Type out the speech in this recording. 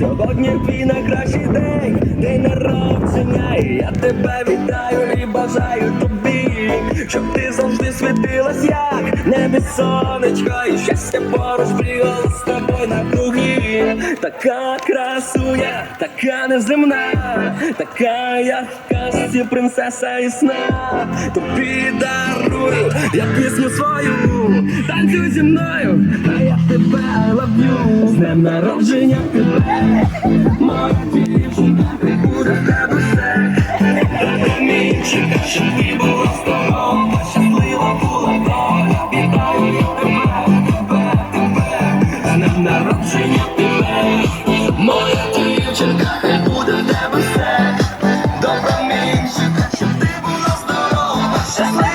Сьогодні твій найкращий день, день народження, і я тебе вітаю і бажаю тобі, щоб ти завжди світилась, як небі сонечко, і щастя поруч бігало з тобою на круги. Така красуня, така неземна, така як в казці принцеса і сна. Тобі дарую я пісню свою, танцюй зі мною, днем народження тебе, моя дівчинка, ти буде тебе все. Тебе мічика, щоб ти була старом, та щаслива була доля, вітаю тебе, тебе, тебе, з днем народження тебе, моя дівчинка, ти буде тебе все. Добра мічика, що ти була здорова, щаслива.